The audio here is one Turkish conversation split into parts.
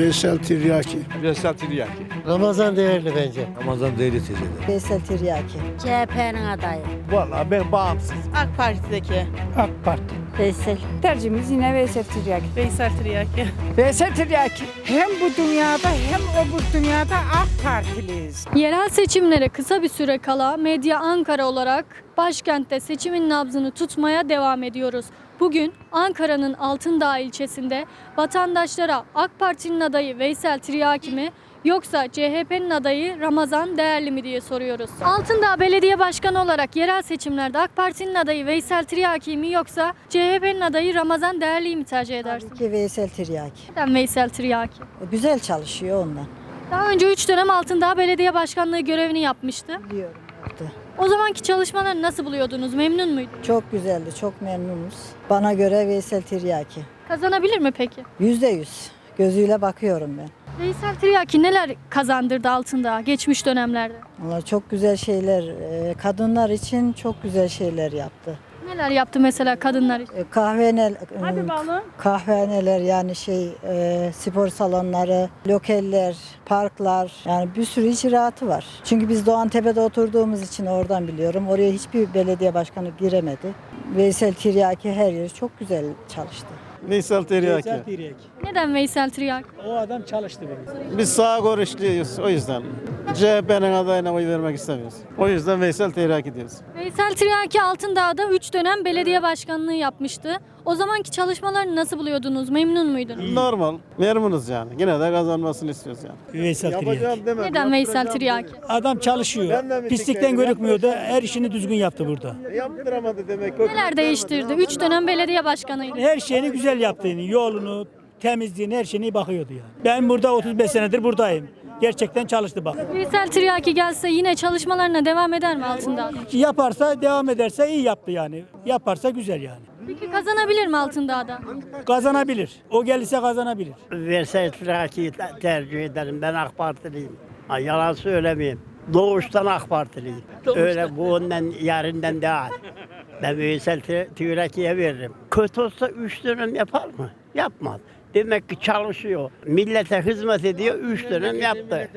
Veysel Tiryaki. Veysel Tiryaki. Ramazan değerli bence. Ramazan Devlet Teyze'de. Veysel Tiryaki. CHP'nin adayı. Vallahi ben bağımsız. AK Parti'deki. AK Parti. Veysel. Tercihimiz yine Veysel Tiryaki. Veysel Tiryaki. Veysel Tiryaki. Hem bu dünyada hem öbür dünyada AK Partiliyiz. Yerel seçimlere kısa bir süre kala Medya Ankara olarak başkentte seçimin nabzını tutmaya devam ediyoruz. Bugün Ankara'nın Altındağ ilçesinde vatandaşlara AK Parti'nin adayı Veysel Tiryaki mi yoksa CHP'nin adayı Ramazan Değerli mi diye soruyoruz. Altındağ Belediye Başkanı olarak yerel seçimlerde AK Parti'nin adayı Veysel Tiryaki mi yoksa CHP'nin adayı Ramazan Değerli'yi mi tercih edersin? Ki Veysel Tiryaki. Neden Veysel Tiryaki? Güzel çalışıyor ondan. Daha önce 3 dönem Altındağ Belediye Başkanlığı görevini yapmıştı. Biliyorum yaptı. O zamanki çalışmaları nasıl buluyordunuz? Memnun muydunuz? Çok güzeldi, çok memnunuz. Bana göre Veysel Tiryaki. Kazanabilir mi peki? Yüzde yüz. Gözüyle bakıyorum ben. Veysel Tiryaki neler kazandırdı altında geçmiş dönemlerde? Vallahi çok güzel şeyler, e, kadınlar için çok güzel şeyler yaptı. Neler yaptı mesela kadınlar için? E, Hadi bağlı. kahvehaneler yani şey e, spor salonları, lokeller, parklar yani bir sürü icraatı var. Çünkü biz Doğantepe'de oturduğumuz için oradan biliyorum. Oraya hiçbir belediye başkanı giremedi. Veysel Tiryaki her yeri çok güzel çalıştı. Veysel Tiryaki. Neden Veysel Tiryaki? O adam çalıştı benim. Biz sağ görüşlüyüz o yüzden. CHP'nin adayına oy vermek istemiyoruz. O yüzden Veysel Tiryaki diyoruz. Veysel Tiryaki Altındağ'da 3 dönem belediye başkanlığı yapmıştı. O zamanki çalışmalarını nasıl buluyordunuz? Memnun muydunuz? Normal. Memnunuz yani. Yine de kazanmasını istiyoruz yani. Veysel Tiryaki. Neden Veysel Tiryaki? Adam çalışıyor. Pislikten görükmüyordu. Her işini düzgün yaptı burada. Yaptıramadı demek. Neler değiştirdi? 3 dönem belediye başkanıydı. Her şeyini güzel yaptı. Yani Yolunu, temizliğini, her şeyine bakıyordu yani. Ben burada 35 senedir buradayım. Gerçekten çalıştı bak. Veysel Tiryaki gelse yine çalışmalarına devam eder mi Altındağ'da? Yaparsa, devam ederse iyi yaptı yani. Yaparsa güzel yani. Peki kazanabilir mi Altındağ'da? Kazanabilir. O gelirse kazanabilir. Veysel Tiraki'yi te- tercih ederim. Ben AK Partiliyim. Ha, yalan söylemeyeyim. Doğuştan AK Partiliyim. Öyle bu ondan yarından değil. Ben Veysel Ti- Tiraki'ye veririm. Kötü olsa üç dönem yapar mı? Yapmaz. Demek ki çalışıyor. Millete hizmet ediyor. Üç dönem yaptı.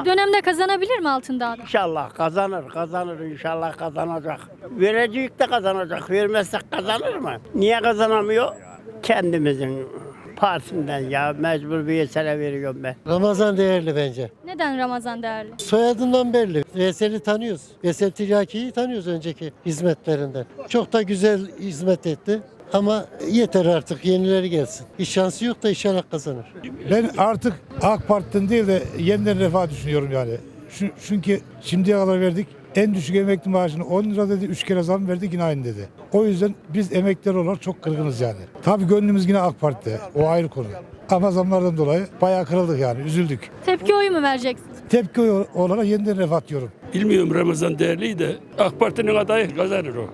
Bu dönemde kazanabilir mi Altındağ'da? İnşallah kazanır, kazanır. İnşallah kazanacak. Verecek de kazanacak. Vermezsek kazanır mı? Niye kazanamıyor? Kendimizin partisinden ya mecbur bir yesene veriyorum ben. Ramazan değerli bence. Neden Ramazan değerli? Soyadından belli. Veysel'i tanıyoruz. Veysel Tiryaki'yi tanıyoruz önceki hizmetlerinden. Çok da güzel hizmet etti. Ama yeter artık yenileri gelsin. Hiç şansı yok da inşallah kazanır. Ben artık AK Parti'den değil de yeniden refah düşünüyorum yani. Şu- Çünkü şimdiye kadar verdik. En düşük emekli maaşını 10 lira dedi, 3 kere zam verdik yine aynı dedi. O yüzden biz emekliler olarak çok kırgınız yani. Tabii gönlümüz yine AK Parti'de. O ayrı konu. Ama zamlardan dolayı bayağı kırıldık yani, üzüldük. Tepki oyu mu vereceksiniz? Tepki olarak yeniden refah diyorum. Bilmiyorum Ramazan değerliyi de AK Parti'nin adayı kazanır o.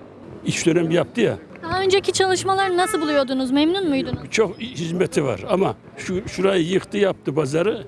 İş dönem yaptı ya. Daha önceki çalışmaları nasıl buluyordunuz? Memnun muydunuz? Çok hizmeti var ama şu şurayı yıktı yaptı pazarı.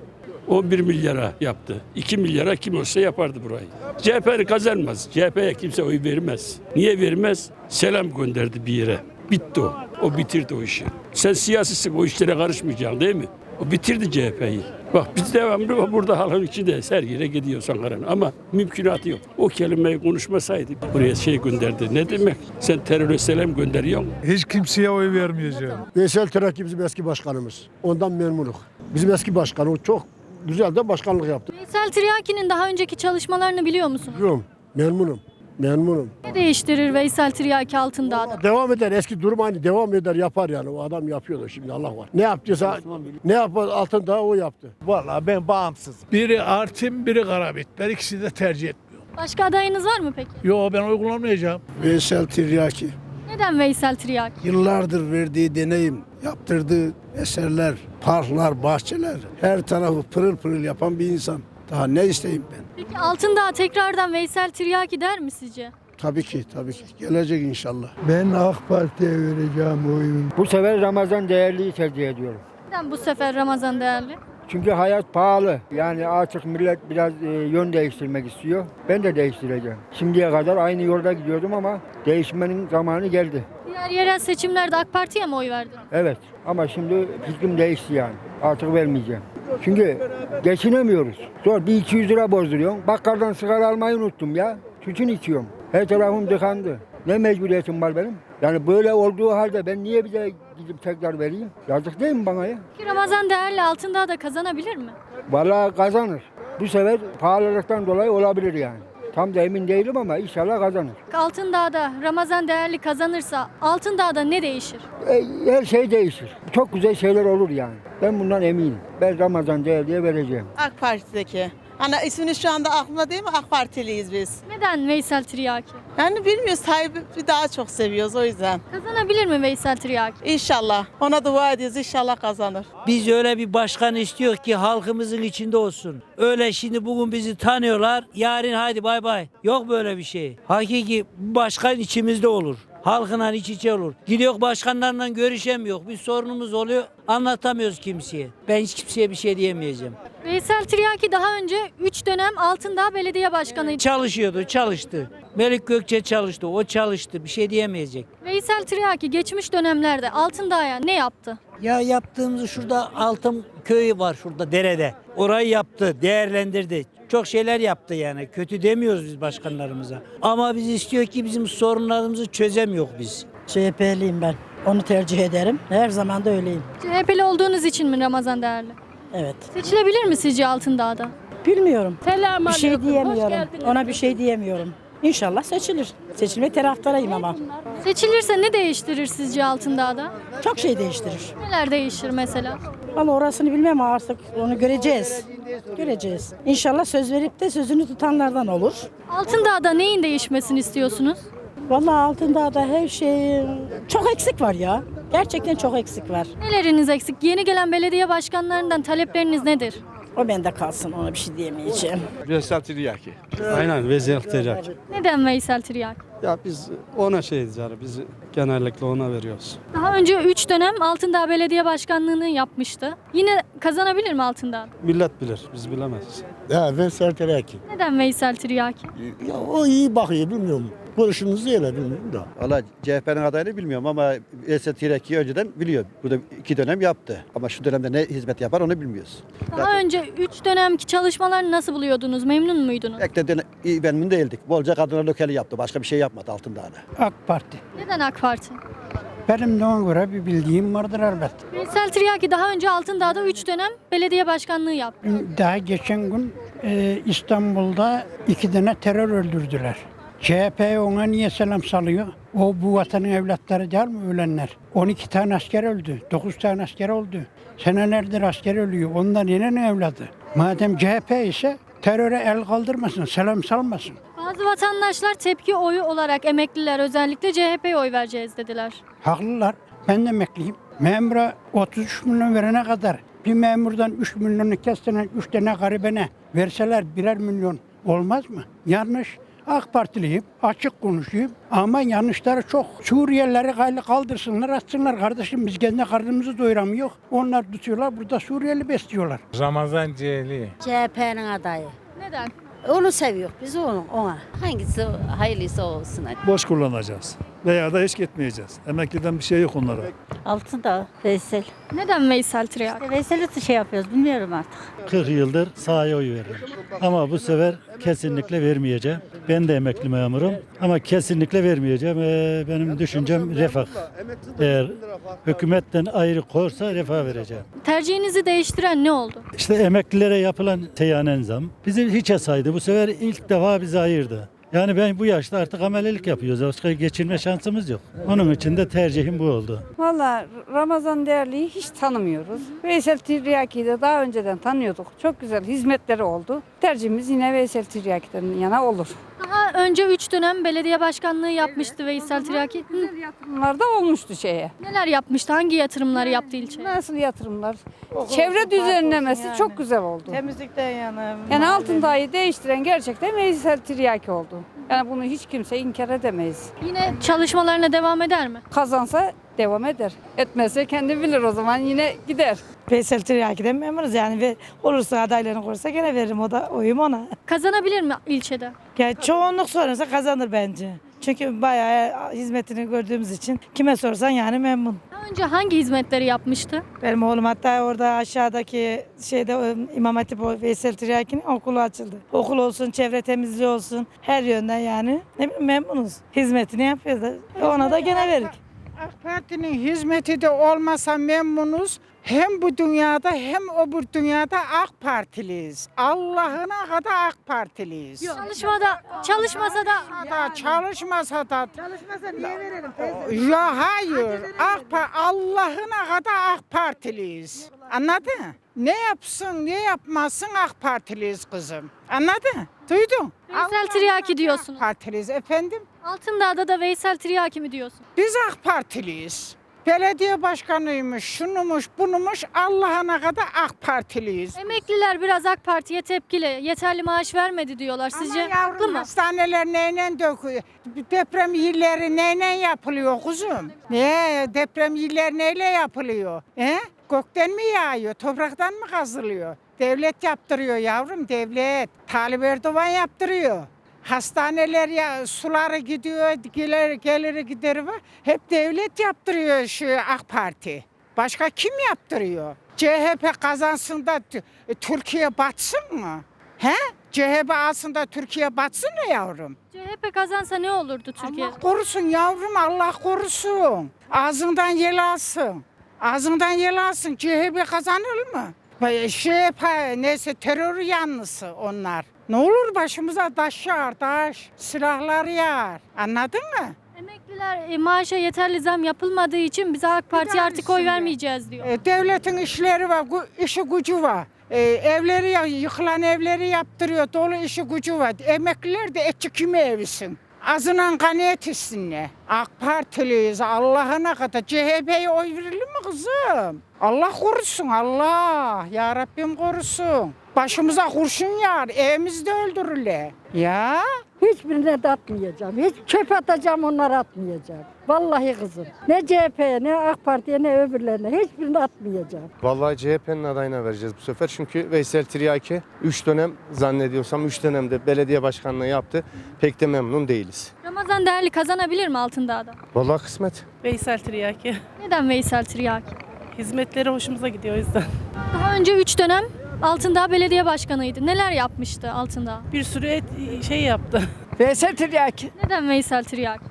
11 milyara yaptı. 2 milyara kim olsa yapardı burayı. CHP kazanmaz. CHP'ye kimse oy vermez. Niye vermez? Selam gönderdi bir yere. Bitti o. O bitirdi o işi. Sen siyasisin o işlere karışmayacaksın değil mi? O bitirdi CHP'yi. Bak biz devamlı burada halkın içinde yere gidiyoruz Ankara'nın ama mümkünatı yok. O kelimeyi konuşmasaydı buraya şey gönderdi. Ne demek? Sen teröre selam gönderiyorsun. Hiç kimseye oy vermeyeceğim. Veysel Tiraki bizim eski başkanımız. Ondan memnunuk. Bizim eski başkanı o çok güzel de başkanlık yaptı. Veysel Tiryaki'nin daha önceki çalışmalarını biliyor musunuz? Biliyorum. Memnunum. Memnunum. Ne değiştirir Veysel Tiryaki Altındağ'da? Devam eder. Eski durum aynı. Devam eder yapar yani. O adam yapıyordu şimdi Allah var. Ne yaptıysa ne yapar altında o yaptı. Vallahi ben bağımsızım. Biri Artvin, biri Karabit. Ben ikisini de tercih etmiyorum. Başka adayınız var mı peki? Yo ben oy kullanmayacağım. Veysel Tiryaki. Neden Veysel Tiryaki? Yıllardır verdiği deneyim, yaptırdığı eserler, parklar, bahçeler, her tarafı pırıl pırıl yapan bir insan. Daha ne isteyeyim ben? Peki Altındağ tekrardan Veysel Tiryaki der mi sizce? Tabii ki, tabii ki. Gelecek inşallah. Ben AK Parti'ye vereceğim oyun. Bu sefer Ramazan değerliyi tercih ediyorum. Neden bu sefer Ramazan değerli? Çünkü hayat pahalı. Yani artık millet biraz e, yön değiştirmek istiyor. Ben de değiştireceğim. Şimdiye kadar aynı yolda gidiyordum ama değişmenin zamanı geldi. Diğer yerel seçimlerde AK Parti'ye mi oy verdin? Evet ama şimdi fikrim değişti yani. Artık vermeyeceğim. Çünkü geçinemiyoruz. Zor bir 200 lira bozduruyorum. Bakkaldan sigara almayı unuttum ya. Tütün içiyorum. Her tarafım tıkandı. Ne mecburiyetim var benim? Yani böyle olduğu halde ben niye bir de gidip tekrar vereyim? Yazık değil mi bana ya? Ki Ramazan Değerli Altındağ da kazanabilir mi? Vallahi kazanır. Bu sefer pahalılıktan dolayı olabilir yani. Tam da emin değilim ama inşallah kazanır. Altındağ'da Ramazan Değerli kazanırsa Altındağ'da ne değişir? E, her şey değişir. Çok güzel şeyler olur yani. Ben bundan eminim. Ben Ramazan Değerli'ye vereceğim. AK Parti'deki. Hani ismini şu anda aklımda değil mi? AK Partiliyiz biz. Neden Veysel Tiryaki? Yani bilmiyoruz sahibi daha çok seviyoruz o yüzden. Kazanabilir mi Veysel Tiryaki? İnşallah. Ona dua ediyoruz inşallah kazanır. Biz öyle bir başkan istiyor ki halkımızın içinde olsun. Öyle şimdi bugün bizi tanıyorlar. Yarın hadi bay bay. Yok böyle bir şey. Hakiki başkan içimizde olur. Halkla iç içe olur. Gidiyor başkanlarla görüşemiyor. Bir sorunumuz oluyor. Anlatamıyoruz kimseye. Ben hiç kimseye bir şey diyemeyeceğim. Veysel Tiryaki daha önce 3 dönem Altındağ Belediye Başkanıydı. Çalışıyordu, çalıştı. Melik Gökçe çalıştı, o çalıştı. Bir şey diyemeyecek. Veysel Tiryaki geçmiş dönemlerde Altındağ'a ne yaptı? Ya yaptığımız şurada altın köyü var şurada derede. Orayı yaptı, değerlendirdi. Çok şeyler yaptı yani. Kötü demiyoruz biz başkanlarımıza. Ama biz istiyor ki bizim sorunlarımızı çözemiyor biz. CHP'liyim ben. Onu tercih ederim. Her zaman da öyleyim. CHP'li olduğunuz için mi Ramazan Değerli? Evet. Seçilebilir mi sizce Altındağ'da? Bilmiyorum. Selam Bir şey diyemiyorum. Ona bir şey diyemiyorum. İnşallah seçilir. Seçilme taraftarıyım ama. Seçilirse ne değiştirir sizce Altındağ'da? Çok şey değiştirir. Neler değişir mesela? Vallahi orasını bilmem artık onu göreceğiz. Göreceğiz. İnşallah söz verip de sözünü tutanlardan olur. Altındağ'da neyin değişmesini istiyorsunuz? Vallahi Altındağ'da her şey çok eksik var ya. Gerçekten çok eksik var. Neleriniz eksik? Yeni gelen belediye başkanlarından talepleriniz nedir? O bende kalsın ona bir şey diyemeyeceğim. Veysel Tiryaki. Aynen Veysel Tiryaki. Neden Veysel Tiryaki? Ya biz ona şey yani biz genellikle ona veriyoruz. Daha önce 3 dönem Altındağ Belediye Başkanlığı'nı yapmıştı. Yine kazanabilir mi Altındağ? Millet bilir, biz bilemeyiz. Ya Veysel Tereki. Neden Veysel Tiryaki? Ya o iyi bakıyor bilmiyorum. Görüşünüzü öyle bilmiyorum da. Valla CHP'nin adayını bilmiyorum ama Veysel Tiryaki önceden biliyor. Burada iki dönem yaptı. Ama şu dönemde ne hizmet yapar onu bilmiyoruz. Daha önce 3 dönemki çalışmalarını nasıl buluyordunuz? Memnun muydunuz? Ekleden iyi memnun değildik. Bolca kadınlar lokali yaptı. Başka bir şey yapmadı Altındağ'da. AK Parti. Neden AK Parti? Benim de ona göre bir bildiğim vardır elbet. Veysel Tiryaki daha önce Altındağ'da 3 dönem belediye başkanlığı yaptı. Daha geçen gün e, İstanbul'da iki tane terör öldürdüler. CHP ona niye selam salıyor? O bu vatanın evlatları değil mi ölenler? 12 tane asker öldü, 9 tane asker öldü. Senelerdir asker ölüyor. Onlar yine evladı? Madem CHP ise teröre el kaldırmasın, selam salmasın. Bazı vatandaşlar tepki oyu olarak emekliler özellikle CHP'ye oy vereceğiz dediler. Haklılar. Ben de emekliyim. Memura 33 milyon verene kadar bir memurdan 3 milyonu kestiren 3 tane garibene verseler birer milyon olmaz mı? Yanlış. AK Partiliyim, açık konuşayım ama yanlışları çok. Suriyelileri kaldırsınlar, atsınlar kardeşim. Biz kendi karnımızı doyuramıyor. Onlar tutuyorlar, burada Suriyeli besliyorlar. Ramazan Ceyli. CHP'nin adayı. Neden? Onu seviyor. Biz onu ona. Hangisi hayırlısı olsun hadi. Boş kullanacağız. Veya da hiç gitmeyeceğiz. Emekliden bir şey yok onlara. Altında Veysel. Neden Veysel Tiryaki? Veysel'i şey yapıyoruz bilmiyorum artık. 40 yıldır sahaya oy veririm. Ama bu sefer kesinlikle vermeyeceğim. Ben de emekli memurum ama kesinlikle vermeyeceğim. Ee, benim düşüncem refah. Eğer hükümetten ayrı korsa refah vereceğim. Tercihinizi değiştiren ne oldu? İşte emeklilere yapılan seyyanen zam bizi hiçe saydı. Bu sefer ilk defa bizi ayırdı. Yani ben bu yaşta artık amelelik yapıyoruz. Başka geçirme şansımız yok. Onun için de tercihim bu oldu. Valla Ramazan Değerli'yi hiç tanımıyoruz. Veysel Tiryaki'yi de daha önceden tanıyorduk. Çok güzel hizmetleri oldu. Tercihimiz yine Veysel Tiryaki'den yana olur. Daha önce 3 dönem belediye başkanlığı yapmıştı Veysel Tiryaki. Hı, Güzel yatırımlar da olmuştu şeye. Neler yapmıştı? Hangi yatırımları yaptı ilçeye? Nasıl yatırımlar? Çevre düzenlemesi çok güzel oldu. Temizlikten yana. Yani Altındağ'ı değiştiren gerçekten Veysel Tiryaki oldu. Yani bunu hiç kimse inkar edemeyiz. Yine çalışmalarına devam eder mi? Kazansa devam eder. Etmezse kendi bilir o zaman yine gider. Veysel Tiryaki'den memnunuz yani ve olursa adaylarını korursa gene veririm o da oyum ona. Kazanabilir mi ilçede? Yani çoğunluk sorarsa kazanır bence. Çünkü bayağı hizmetini gördüğümüz için kime sorsan yani memnun. Önce hangi hizmetleri yapmıştı? Benim oğlum hatta orada aşağıdaki şeyde e, İmam Hatip Veysel Tiryaki'nin okulu açıldı. Okul olsun, çevre temizliği olsun her yönden yani ne bileyim memnunuz. Hizmetini yapıyoruz. Ona da gene verik. AK Parti'nin hizmeti de olmasa memnunuz. Hem bu dünyada hem öbür dünyada AK Partiliyiz. Allah'ına kadar AK Partiliyiz. Çalışmada, çalışmasa da Da çalışmasa da Çalışmasa niye verelim ya hayır. AK Pa- Allah'ına kadar AK Partiliyiz. Anladın? Ne yapsın, ne yapmasın AK Partiliyiz kızım. Anladın? Duydun? Veysel Tiryaki diyorsunuz. Partiliyiz efendim. Altındağ'da da Veysel Tiryaki mi diyorsun? Biz AK Partiliyiz. Belediye başkanıymış, şunumuş, bunumuş Allah'ına kadar AK Partiliyiz. Emekliler biraz AK Parti'ye tepkili. Yeterli maaş vermedi diyorlar. Sizce Ama yavrum, haklı mı? Hastaneler neyle döküyor? Deprem yerleri neyle yapılıyor kuzum? Ne deprem yerleri neyle yapılıyor? He? Gökten mi yağıyor? Topraktan mı kazılıyor? Devlet yaptırıyor yavrum devlet. Talip Erdoğan yaptırıyor. Hastaneler ya suları gidiyor, gelir, geliri gideri var. Hep devlet yaptırıyor şu AK Parti. Başka kim yaptırıyor? CHP kazansın da Türkiye batsın mı? He? CHP alsın da Türkiye batsın mı yavrum? CHP kazansa ne olurdu Türkiye? Allah korusun yavrum Allah korusun. Ağzından yel alsın. Ağzından yel alsın. CHP kazanır mı? Şey yapar, neyse terör yanlısı onlar. Ne olur başımıza taş yağar taş. Silahlar yağar. Anladın mı? Emekliler e, maaşa yeterli zam yapılmadığı için bize AK Parti'ye artık oy vermeyeceğiz diyor. E, devletin işleri var, gu- işi gücü var. E, evleri ya- yıkılan evleri yaptırıyor, dolu işi gücü var. Emekliler de etçi kimi evisin? Azınan kanaat etsinler. AK Partiliyiz Allah'ına kadar. CHP'ye oy verilir mi kızım? Allah korusun Allah. Ya Rabbim korusun. Başımıza kurşun yağar, evimizde öldürürler. Ya Hiçbirine de atmayacağım. Hiç çöp atacağım onları atmayacağım. Vallahi kızım. Ne CHP'ye ne AK Parti'ye ne öbürlerine hiçbirini atmayacağım. Vallahi CHP'nin adayına vereceğiz bu sefer. Çünkü Veysel Tiryaki 3 dönem zannediyorsam 3 dönemde belediye başkanlığı yaptı. Pek de memnun değiliz. Ramazan Değerli kazanabilir mi Altındağ'da? Vallahi kısmet. Veysel Tiryaki. Neden Veysel Tiryaki? Hizmetleri hoşumuza gidiyor o yüzden. Daha önce 3 dönem Altındağ Belediye Başkanıydı. Neler yapmıştı Altındağ? Bir sürü et, şey yaptı. Veysel Tiryaki. Neden Veysel Tiryaki?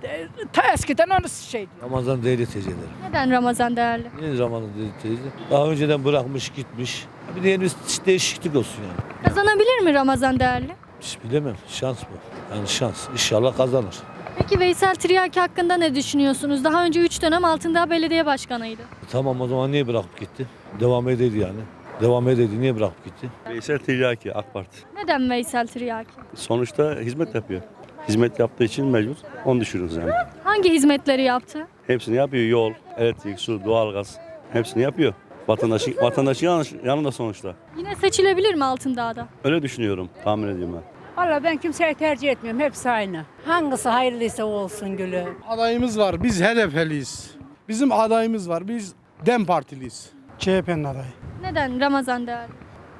Ta eskiden onu şey Ramazan değil teyze ederim. Neden Ramazan Değerli? Yine Ramazan değil teyze. Daha önceden bırakmış gitmiş. Bir de yeni bir değişiklik olsun yani. Kazanabilir mi Ramazan Değerli? Hiç bilemem. Şans bu. Yani şans. İnşallah kazanır. Peki Veysel Tiryaki hakkında ne düşünüyorsunuz? Daha önce 3 dönem Altındağ Belediye Başkanıydı. Tamam o zaman niye bırakıp gitti? Devam edeydi yani. Devam edeydi. Niye bırakıp gitti? Veysel Tiryaki AK Parti. Neden Veysel Tiryaki? Sonuçta hizmet yapıyor. Hizmet yaptığı için mecbur. Onu düşürürüz yani. Hangi hizmetleri yaptı? Hepsini yapıyor. Yol, elektrik, su, doğalgaz. Hepsini yapıyor. Vatandaşın, vatandaşın yanında sonuçta. Yine seçilebilir mi Altındağ'da? Öyle düşünüyorum. Tahmin ediyorum ben. Valla ben kimseyi tercih etmiyorum. Hepsi aynı. Hangisi hayırlıysa olsun gülü. Adayımız var. Biz HDP'liyiz. Bizim adayımız var. Biz DEM Partiliyiz. CHP'nin adayı. Neden Ramazan Değerli?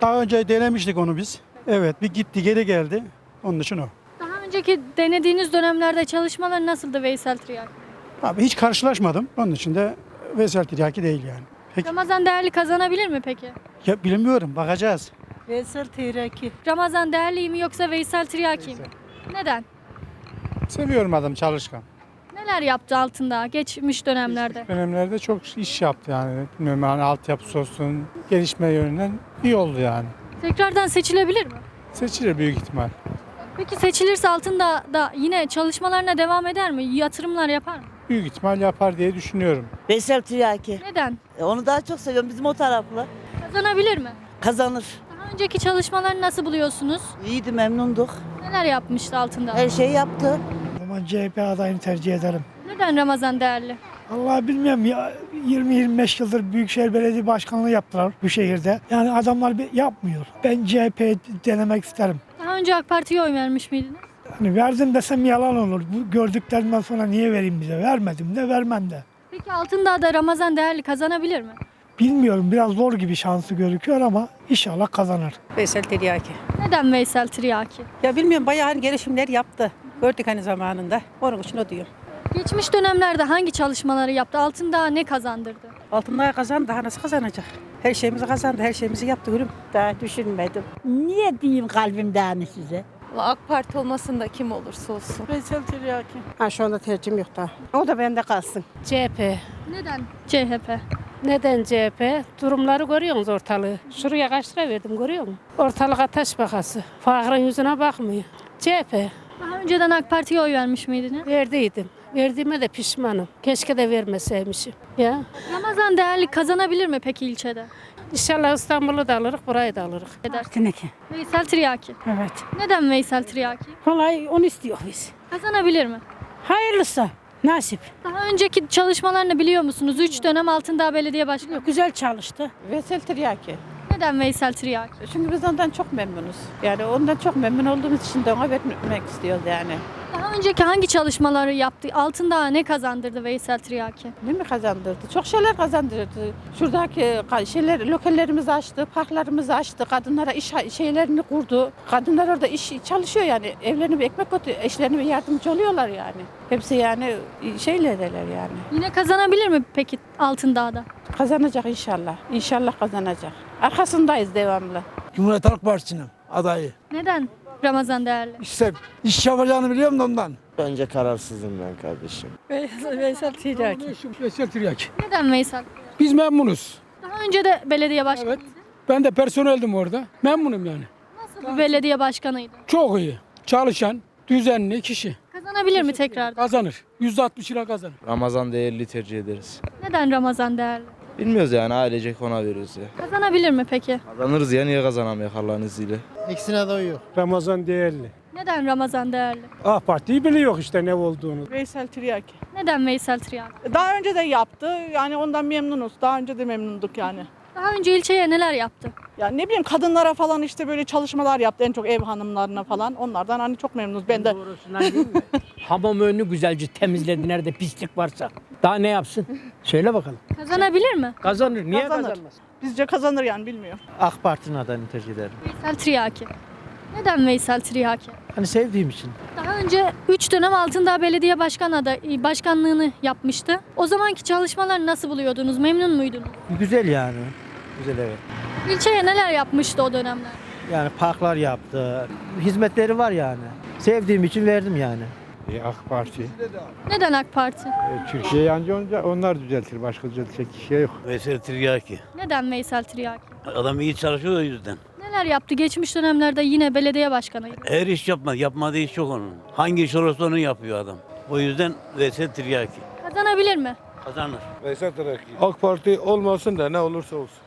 Daha önce denemiştik onu biz. Evet bir gitti geri geldi. Onun için o. Daha önceki denediğiniz dönemlerde çalışmalar nasıldı Veysel Tiryaki? Abi hiç karşılaşmadım. Onun için de Veysel Tiryaki değil yani. Peki. Ramazan Değerli kazanabilir mi peki? Ya bilmiyorum bakacağız. Veysel Tiryaki. Ramazan Değerli mi yoksa Veysel Tiryaki mi? Neden? Seviyorum adam çalışkan. Neler yaptı altında geçmiş dönemlerde? Dönemlerde çok iş yaptı yani. Bilmiyorum yani altyapısı olsun, gelişme yönünden iyi oldu yani. Tekrardan seçilebilir mi? Seçilir büyük ihtimal. Peki seçilirse altında da yine çalışmalarına devam eder mi? Yatırımlar yapar mı? Büyük ihtimal yapar diye düşünüyorum. Veysel Tiryaki. Neden? Onu daha çok seviyorum. Bizim o taraflı. Kazanabilir mi? Kazanır. Daha önceki çalışmalarını nasıl buluyorsunuz? İyiydi memnunduk. Neler yapmıştı altında? Her şeyi yaptı. O zaman CHP adayını tercih ederim. Neden Ramazan Değerli? Allah bilmiyorum ya 20-25 yıldır Büyükşehir Belediye Başkanlığı yaptılar bu şehirde. Yani adamlar bir yapmıyor. Ben CHP denemek isterim. Daha önce AK Parti'ye oy vermiş miydiniz? Hani verdim desem yalan olur. Bu gördüklerimden sonra niye vereyim bize? Vermedim de vermem de. Peki Altındağ'da Ramazan Değerli kazanabilir mi? Bilmiyorum biraz zor gibi şansı gözüküyor ama inşallah kazanır. Veysel Tiryaki. Neden Veysel Tiryaki? Ya bilmiyorum bayağı hani gelişimler yaptı. Gördük hani zamanında. Onun için o diyor. Geçmiş dönemlerde hangi çalışmaları yaptı? Altındağ ne kazandırdı? Altındağı kazandı. Daha nasıl kazanacak? Her şeyimizi kazandı. Her şeyimizi yaptı gülüm. Daha düşünmedim. Niye diyeyim kalbimden size? AK Parti olmasın da kim olursa olsun. Veysel Tiryaki. Ha şu anda tercihim yok daha. O da bende kalsın. CHP. Neden CHP? Neden CHP? Durumları görüyorsunuz ortalığı. Şuraya kaç lira verdim görüyor musun? Ortalık ateş bakası. Fakrın yüzüne bakmıyor. CHP. Daha önceden AK Parti'ye oy vermiş miydiniz? Verdiydim. Verdiğime de pişmanım. Keşke de vermeseymişim. Ya. Ramazan değerli kazanabilir mi peki ilçede? İnşallah İstanbul'u da alırız, burayı da alırız. Eder. Tineke. Veysel Tiryaki. Evet. Neden Veysel Tiryaki? Vallahi onu istiyor biz. Kazanabilir mi? Hayırlısı. Nasip. Daha önceki çalışmalarını biliyor musunuz? 3 dönem Altındağ Belediye Başkanı. Güzel çalıştı. Veysel Tiryaki. Neden Veysel Tiryaki? Çünkü biz ondan çok memnunuz. Yani ondan çok memnun olduğumuz için de ona vermek istiyoruz yani. Daha önceki hangi çalışmaları yaptı? Altındağ ne kazandırdı Veysel Tiryaki? Ne mi kazandırdı? Çok şeyler kazandırdı. Şuradaki şeyler, lokallerimizi açtı, parklarımızı açtı, kadınlara iş şeylerini kurdu. Kadınlar orada iş çalışıyor yani. Evlerine bir ekmek götürüyor, eşlerine bir yardımcı oluyorlar yani. Hepsi yani şeylerdeler yani. Yine kazanabilir mi peki Altındağ'da? Kazanacak inşallah. İnşallah kazanacak. Arkasındayız devamlı. Cumhuriyet Halk Partisi'nin adayı. Neden Ramazan değerli? İşte iş yapacağını biliyorum da ondan. Bence kararsızım ben kardeşim. Veysel Tiryaki. Veysel Tiryaki. Neden Veysel? Biz memnunuz. Daha önce de belediye başkanı. Evet. Ben de personeldim orada. Memnunum yani. Nasıl bir belediye başkanıydı? Çok iyi. Çalışan, düzenli kişi. Kazanabilir mi tekrar? Kazanır. %60 lira kazanır. Ramazan değerli tercih ederiz. Neden Ramazan değerli? Bilmiyoruz yani ailecek ona veriyoruz ya. Kazanabilir mi peki? Kazanırız ya niye kazanamayız Allah'ın izniyle. İkisine de oy yok. Ramazan değerli. Neden Ramazan değerli? Ah Parti'yi biliyor işte ne olduğunu. Veysel Tiryaki. Neden Veysel Tiryaki? Daha önce de yaptı. Yani ondan memnunuz. Daha önce de memnunduk yani. Daha önce ilçeye neler yaptı? Ya ne bileyim kadınlara falan işte böyle çalışmalar yaptı. En çok ev hanımlarına falan. Onlardan hani çok memnunuz. Ben de Hamam önünü güzelce temizledi nerede pislik varsa. Daha ne yapsın? Söyle bakalım. Kazanabilir mi? Kazanır. Niye Kazanır. kazanmaz? bizce kazanır yani bilmiyor. AK Parti'nin adayını tercih ederim. Veysel Tiryaki. Neden Veysel Tiryaki? Hani sevdiğim için. Daha önce 3 dönem Altındağ Belediye Başkan aday, başkanlığını yapmıştı. O zamanki çalışmaları nasıl buluyordunuz? Memnun muydunuz? Güzel yani. Güzel evet. İlçeye neler yapmıştı o dönemler? Yani parklar yaptı. Hizmetleri var yani. Sevdiğim için verdim yani. AK Parti. Neden AK Parti? Türkiye yancı onlar düzeltir. Başka düzeltecek kişi yok. Veysel Tiryaki. Neden Veysel Tiryaki? Adam iyi çalışıyor o yüzden. Neler yaptı? Geçmiş dönemlerde yine belediye başkanıydı. Her iş yapmaz. Yapmadığı iş yok onun. Hangi iş olursa onu yapıyor adam. O yüzden Veysel Tiryaki. Kazanabilir mi? Kazanır. Veysel Tiryaki. AK Parti olmasın da ne olursa olsun.